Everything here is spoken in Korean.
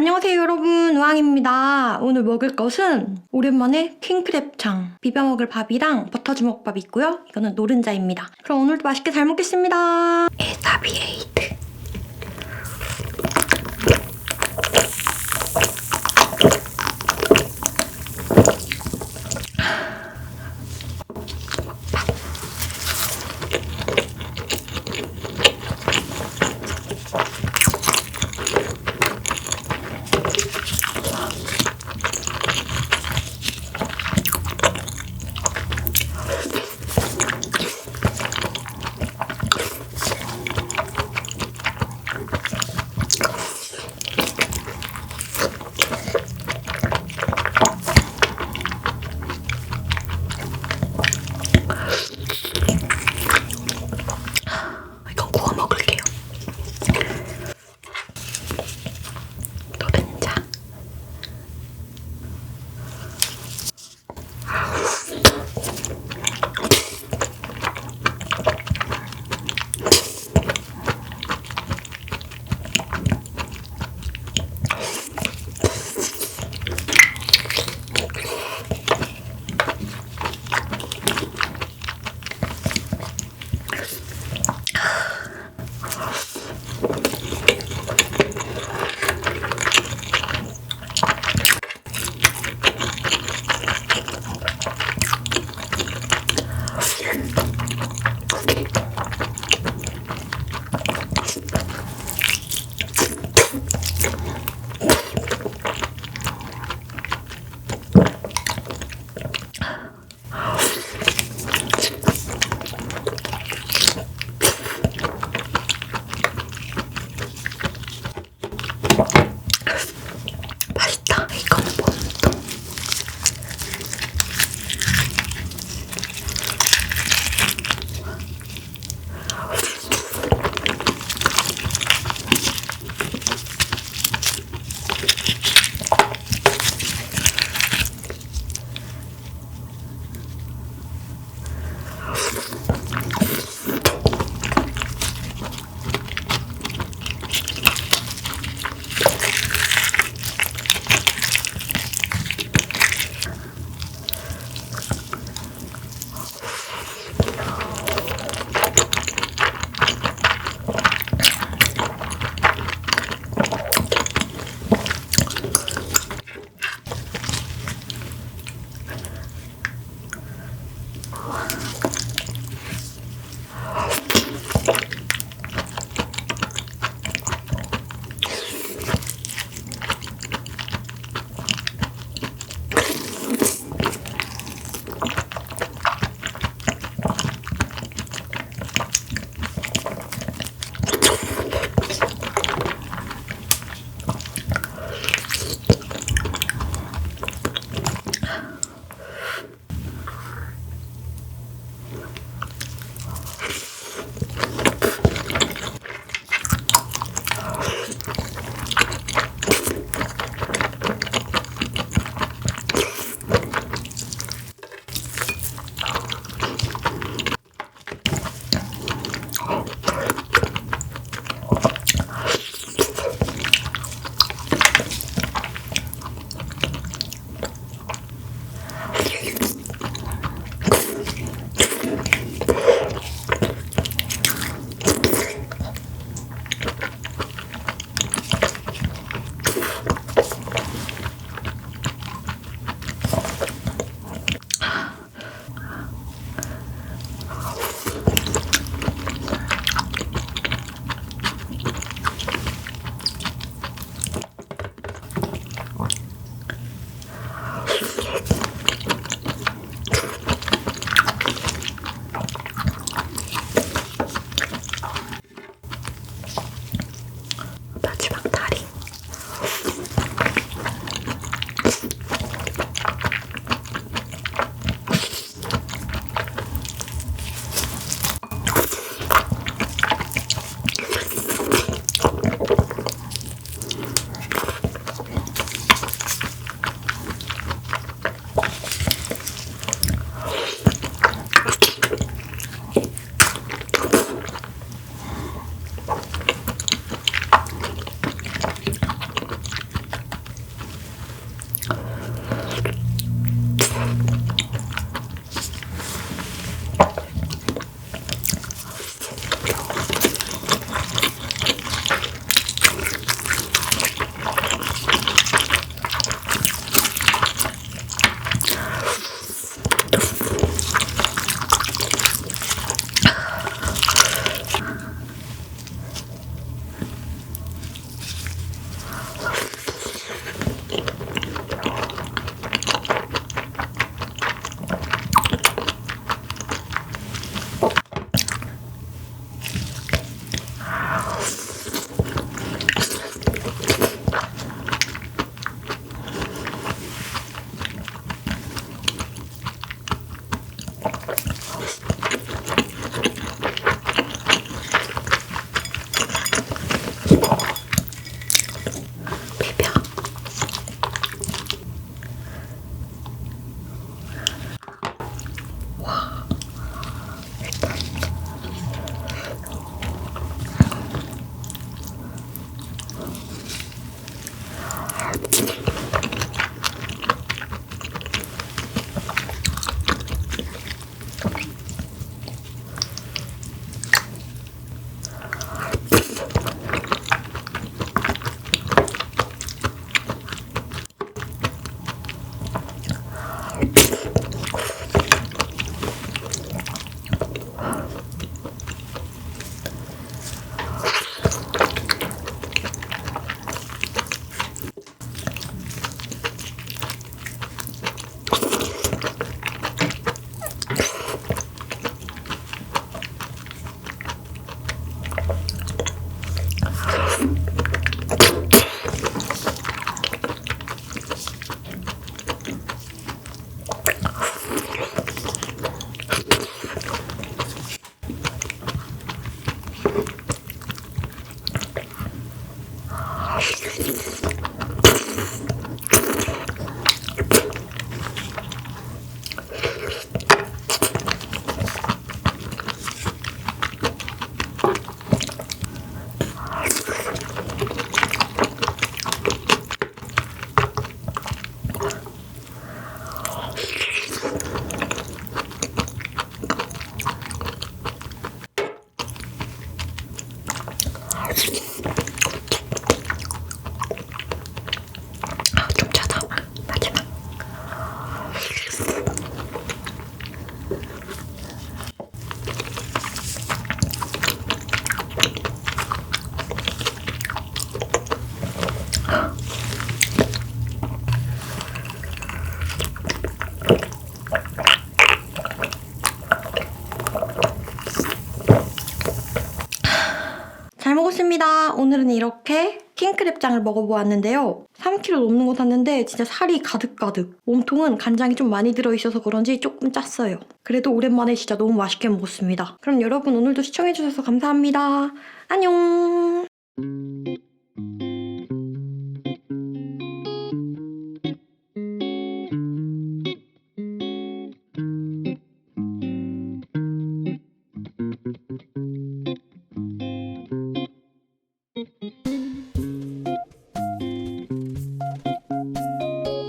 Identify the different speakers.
Speaker 1: 안녕하세요 여러분 우왕입니다. 오늘 먹을 것은 오랜만에 킹크랩창 비벼 먹을 밥이랑 버터 주먹밥 있고요. 이거는 노른자입니다. 그럼 오늘도 맛있게 잘 먹겠습니다. 에사비에이 맛 오늘은 이렇게 킹크랩장을 먹어보았는데요. 3kg 넘는 거 샀는데 진짜 살이 가득가득. 몸통은 간장이 좀 많이 들어있어서 그런지 조금 짰어요. 그래도 오랜만에 진짜 너무 맛있게 먹었습니다. 그럼 여러분 오늘도 시청해주셔서 감사합니다. 안녕!